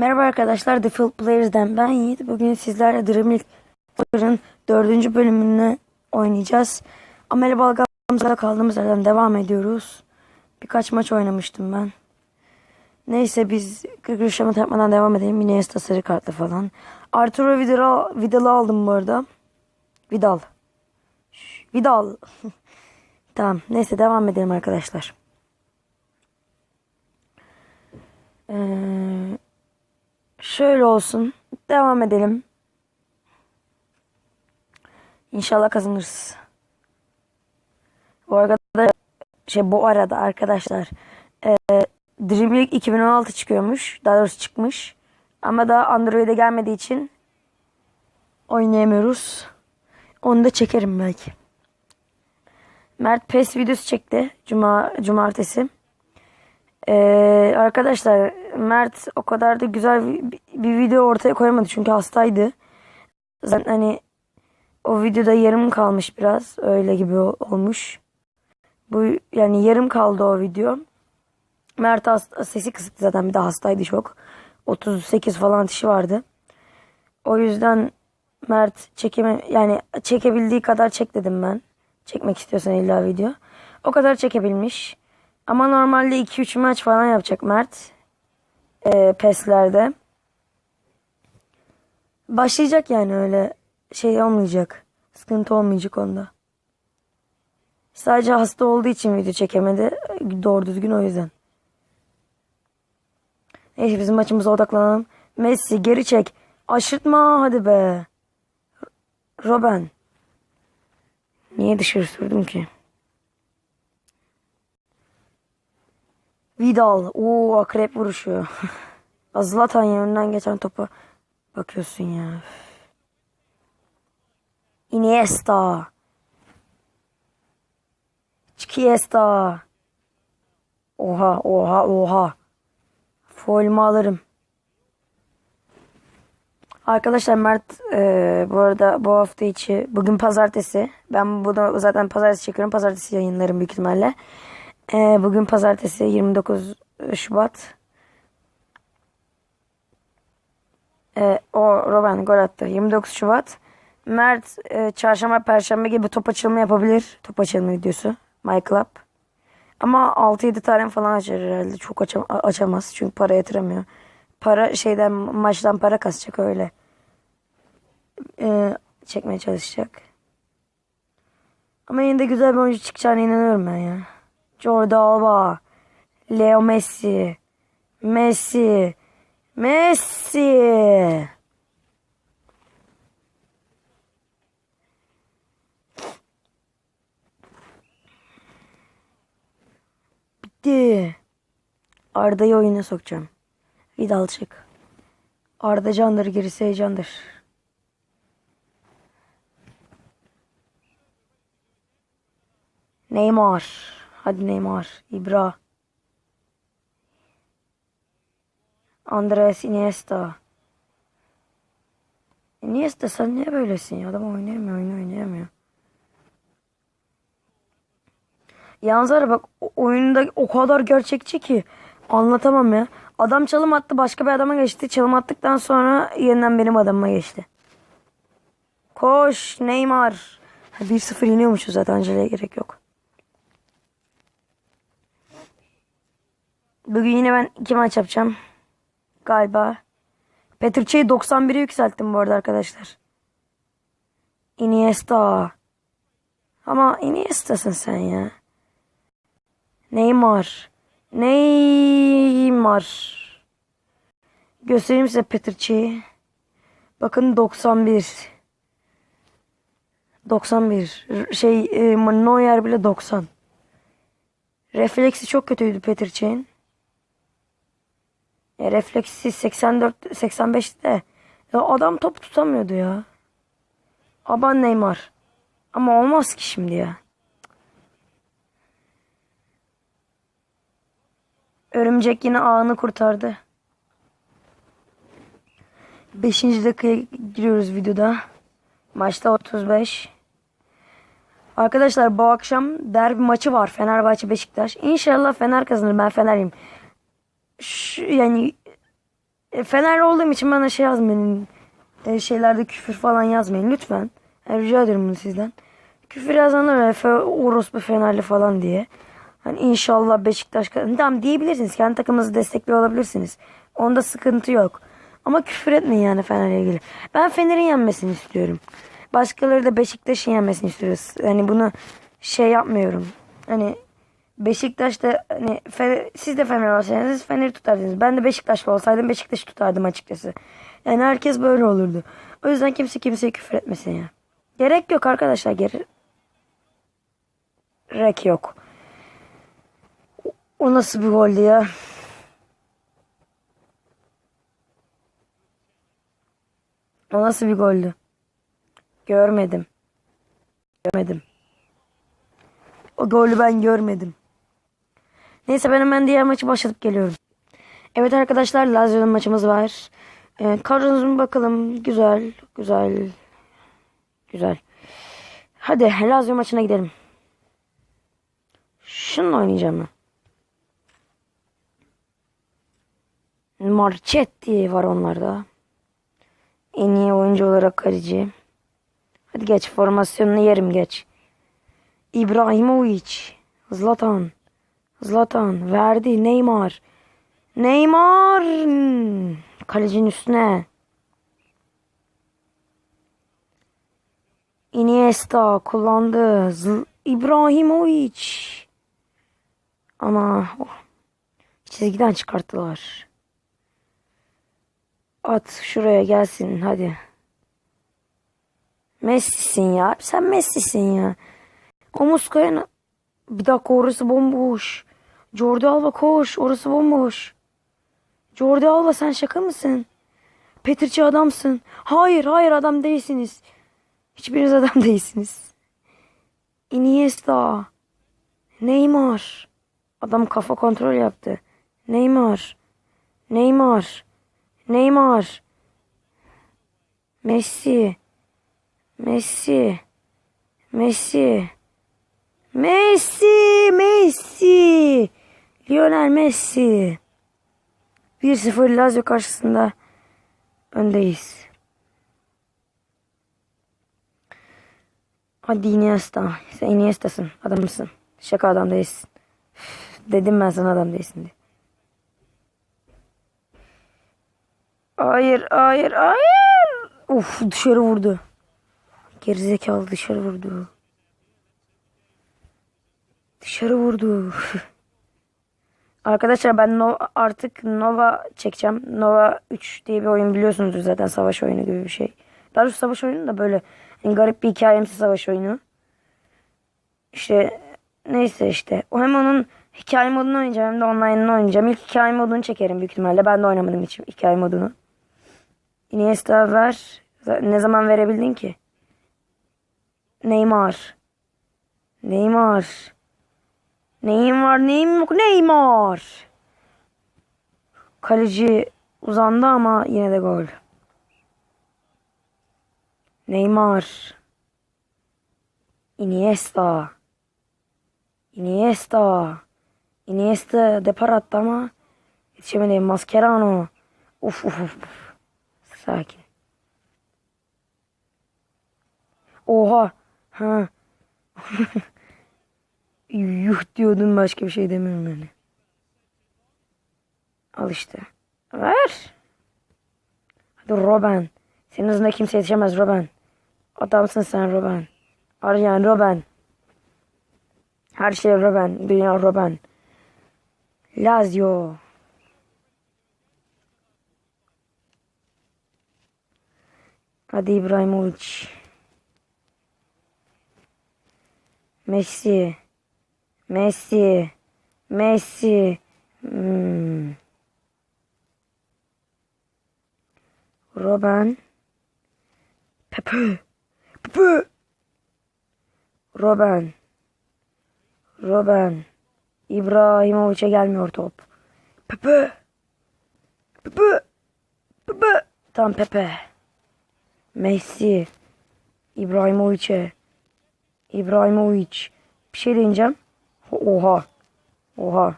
Merhaba arkadaşlar, The Field Players'den ben Yiğit. Bugün sizlerle Dream League'ın dördüncü bölümünü oynayacağız. Ameli Balgam'da kaldığımız yerden devam ediyoruz. Birkaç maç oynamıştım ben. Neyse biz kırkırışlama yapmadan devam edelim. Yine Esta sarı kartlı falan. Arturo Vidal, Vidal'ı aldım bu arada. Vidal. Vidal. tamam neyse devam edelim arkadaşlar. Eee... Şöyle olsun. Devam edelim. İnşallah kazanırız. Bu arada şey bu arada arkadaşlar e, Dream League 2016 çıkıyormuş. Daha doğrusu çıkmış. Ama daha Android'e gelmediği için oynayamıyoruz. Onu da çekerim belki. Mert PES videosu çekti. Cuma cumartesi. Ee, arkadaşlar Mert o kadar da güzel bir, bir video ortaya koyamadı çünkü hastaydı. Zaten hani o videoda yarım kalmış biraz öyle gibi olmuş. Bu yani yarım kaldı o video. Mert hasta, sesi kısıktı zaten bir de hastaydı çok. 38 falan dişi vardı. O yüzden Mert çekeme yani çekebildiği kadar çek dedim ben. Çekmek istiyorsan illa video. O kadar çekebilmiş. Ama normalde 2-3 maç falan yapacak Mert. Ee, PES'lerde. Başlayacak yani öyle şey olmayacak. Sıkıntı olmayacak onda. Sadece hasta olduğu için video çekemedi. Doğru düzgün o yüzden. Neyse bizim maçımıza odaklanalım. Messi geri çek. Aşırtma hadi be. Robben. Niye dışarı sürdüm ki? Vidal. Oo akrep vuruşu. Zlatan ya önünden geçen topa bakıyorsun ya. Iniesta. Chiquiesta. Oha oha oha. Foil'imi alırım. Arkadaşlar Mert e, bu arada bu hafta içi bugün pazartesi. Ben bunu zaten pazartesi çekiyorum. Pazartesi yayınlarım büyük ihtimalle. E, bugün pazartesi 29 Şubat. E, o Robben gol attı. 29 Şubat. Mert e, çarşamba perşembe gibi top açılımı yapabilir. Top açılımı videosu. My Club. Ama 6-7 tane falan açar herhalde. Çok açam açamaz. Çünkü para yatıramıyor. Para şeyden maçtan para kasacak öyle. Ee, çekmeye çalışacak. Ama yine de güzel bir oyuncu çıkacağına inanıyorum ben ya. Jordi Alba. Leo Messi. Messi. Messi. Bitti. Arda'yı oyuna sokacağım. Vidal çık. Arda candır gerisi heyecandır. Neymar. Hadi Neymar. Ibra. Andres Iniesta. Iniesta sen niye böylesin ya? Adam oynayamıyor, oyunu oynayamıyor. Yalnız var ya bak oyunda o kadar gerçekçi ki anlatamam ya. Adam çalım attı başka bir adama geçti. Çalım attıktan sonra yeniden benim adamıma geçti. Koş Neymar. Ha, 1-0 yeniyormuşuz zaten aceleye gerek yok. Bugün yine ben iki maç yapacağım. Galiba. Petr Cech'i 91'e yükselttim bu arada arkadaşlar. Iniesta. Ama Iniesta'sın sen ya. Neymar. Neymar. Göstereyim size Petr Cech'i. Bakın 91. 91. R- Şey e, Neuer bile 90. Refleksi çok kötüydü Petr Cech'in. E, refleksi 84 85'te. Ya adam top tutamıyordu ya. Aban Neymar. Ama olmaz ki şimdi ya. Örümcek yine ağını kurtardı. Beşinci dakikaya giriyoruz videoda. Maçta 35. Arkadaşlar bu akşam derbi maçı var. Fenerbahçe Beşiktaş. İnşallah Fener kazanır. Ben Fener'im. Şu, yani E, Fenerli olduğum için bana şey yazmayın. E, şeylerde küfür falan yazmayın lütfen. E, rica ederim bunu sizden. Küfür yazanlar Efe orospu Fenerli falan diye. Hani inşallah Beşiktaş. Tamam diyebilirsiniz. Kendi takımınızı destekliyor olabilirsiniz. Onda sıkıntı yok. Ama küfür etmeyin yani Fener'le ilgili. Ben Fener'in yenmesini istiyorum. Başkaları da Beşiktaş'ın yenmesini istiyoruz. Hani bunu şey yapmıyorum. Hani Beşiktaş'ta hani Fener, siz de Fener olsaydınız Fener'i tutardınız. Ben de Beşiktaşlı olsaydım Beşiktaş'ı tutardım açıkçası. Yani herkes böyle olurdu. O yüzden kimse kimseye küfür etmesin ya. Gerek yok arkadaşlar. Gerek yok. O nasıl bir goldü ya? O nasıl bir goldü? Görmedim. Görmedim. O golü ben görmedim. Neyse ben hemen diğer maçı başlatıp geliyorum. Evet arkadaşlar Lazio'nun maçımız var. Ee, kadromuza bakalım. Güzel. Güzel. Güzel. Hadi Lazio maçına gidelim. Şununla oynayacağım ben. Marchetti var onlarda. En iyi oyuncu olarak kaleci. Hadi geç formasyonunu yerim geç. İbrahimovic. Zlatan. Zlatan. Verdi. Neymar. Neymar. Kalecinin üstüne. Iniesta kullandı. Zl- İbrahimovic. Ama oh, çizgiden çıkarttılar. At şuraya gelsin hadi. Messi'sin ya. Sen Messi'sin ya. O Muskaya'nın... Bir dakika orası bomboş. Jordi Alba koş. Orası bomboş. Jordi Alba sen şaka mısın? Petirci adamsın. Hayır hayır adam değilsiniz. Hiçbiriniz adam değilsiniz. Iniesta. Neymar. Adam kafa kontrol yaptı. Neymar. Neymar. Neymar. Messi. Messi. Messi. Messi. Messi. Lionel Messi. 1-0 Lazio karşısında öndeyiz. Hadi Iniesta. Sen Iniesta'sın. Adamsın. Şaka adam değilsin. Dedim ben sana adam değilsin diye. Hayır, hayır, hayır. Uf dışarı vurdu. Gerizekalı dışarı vurdu. Dışarı vurdu. Arkadaşlar ben no, artık Nova çekeceğim. Nova 3 diye bir oyun biliyorsunuzdur zaten savaş oyunu gibi bir şey. Daha doğrusu savaş oyunu da böyle yani garip bir hikayemsi savaş oyunu. İşte neyse işte. O hem onun hikaye modunu oynayacağım hem de online'ını oynayacağım. İlk hikaye modunu çekerim büyük ihtimalle. Ben de oynamadım hiç hikaye modunu. Iniesta ver. Ne zaman verebildin ki? Neymar. Neymar. Neyim var neyim yok Neymar. Kaleci uzandı ama yine de gol. Neymar. Iniesta. Iniesta. Iniesta depar attı ama yetişemedi. Mascherano. Uf uf uf. Sakin. Oha. Ha. Yuh diyordum başka bir şey demiyorum yani. Al işte. Ver. Hadi Robben. Senin hızında kimse yetişemez Robben. Adamsın sen Robben. Aryan Robben. Her şey Robben. Dünya Robben. Lazio. Hadi İbrahimovic. Messi. Messi. Messi. Hmm. Robben. Pepe. Pepe. Robben. Robben. İbrahimovic'e gelmiyor top. Pepe. Pepe. Pepe. Tam Pepe. Messi. İbrahimovic'e. İbrahimovic. Bir şey deneyeceğim. Oha. Oha.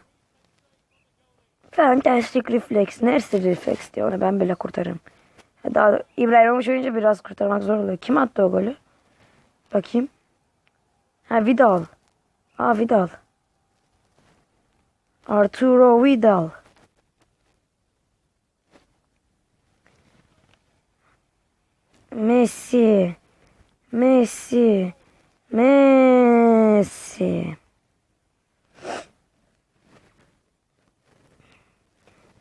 Fantastic Reflex. Neresi Reflex diyor. Onu ben bile kurtarırım. Daha İbrahimovic oyunca biraz kurtarmak zor oluyor. Kim attı o golü? Bakayım. Ha Vidal. Aa Vidal. Arturo Vidal. Messi. Messi. Messi.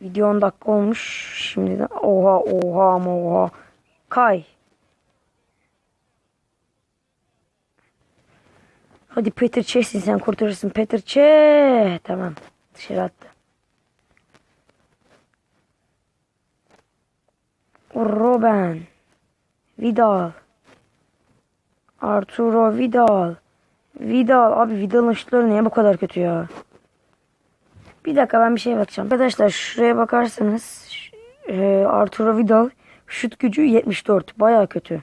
Video 10 dakika olmuş. Şimdiden oha oha ama oha. Kay. Hadi Peter Çesin sen kurtarırsın. Peter Çe. Tamam. Dışarı attı. Robben. Vidal. Arturo Vidal. Vidal. Abi Vidal'ın şutları niye bu kadar kötü ya? Bir dakika ben bir şeye bakacağım. Arkadaşlar şuraya bakarsanız e, Arturo Vidal şut gücü 74. Baya kötü.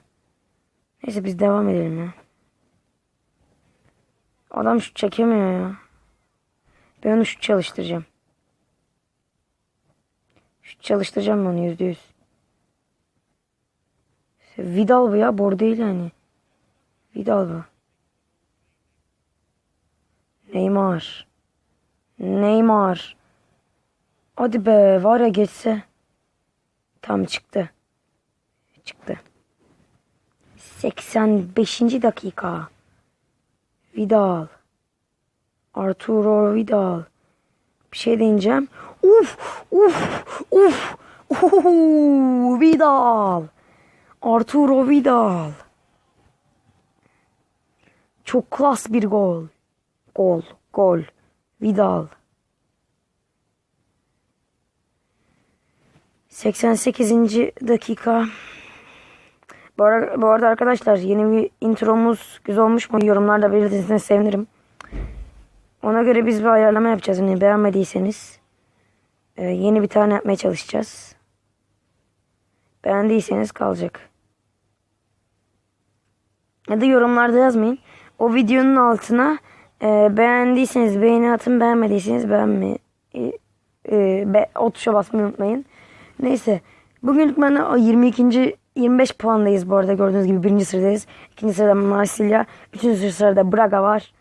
Neyse biz devam edelim ya. Adam şut çekemiyor ya. Ben onu şut çalıştıracağım. Şut çalıştıracağım onu yüzde yüz. Vidal bu ya. Bor değil yani. Vidal bu. Neymar. Neymar. Hadi be var ya geçse. Tam çıktı. Çıktı. 85. dakika. Vidal. Arturo Vidal. Bir şey deneyeceğim. Uf, uf, uf. Uhu, Vidal. Arturo Vidal. Çok klas bir gol. Gol, gol. Vidal. 88. dakika. Bu arada, bu arada arkadaşlar yeni bir intromuz güzel olmuş mu? Yorumlarda belirtirseniz sevinirim. Ona göre biz bir ayarlama yapacağız. Yani beğenmediyseniz e, yeni bir tane yapmaya çalışacağız. Beğendiyseniz kalacak. Ya da yorumlarda yazmayın. O videonun altına e, beğendiyseniz beğeni atın, beğenmediyseniz beğenme e, e, be, o tuşa basmayı unutmayın. Neyse. Bugünlük ben 22. 25 puandayız bu arada gördüğünüz gibi birinci sıradayız. İkinci sırada Marsilya. Üçüncü sırada Braga var.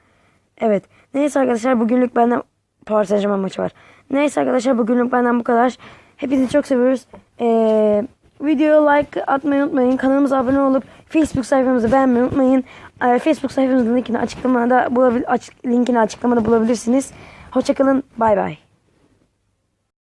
Evet. Neyse arkadaşlar bugünlük benden Paris Saint maçı var. Neyse arkadaşlar bugünlük benden bu kadar. Hepinizi çok seviyoruz. Ee, videoya like atmayı unutmayın. Kanalımıza abone olup Facebook sayfamızı beğenmeyi unutmayın. Ee, Facebook sayfamızın linkini açıklamada bulabil aç, linkini açıklamada bulabilirsiniz. Hoşçakalın. Bay bay.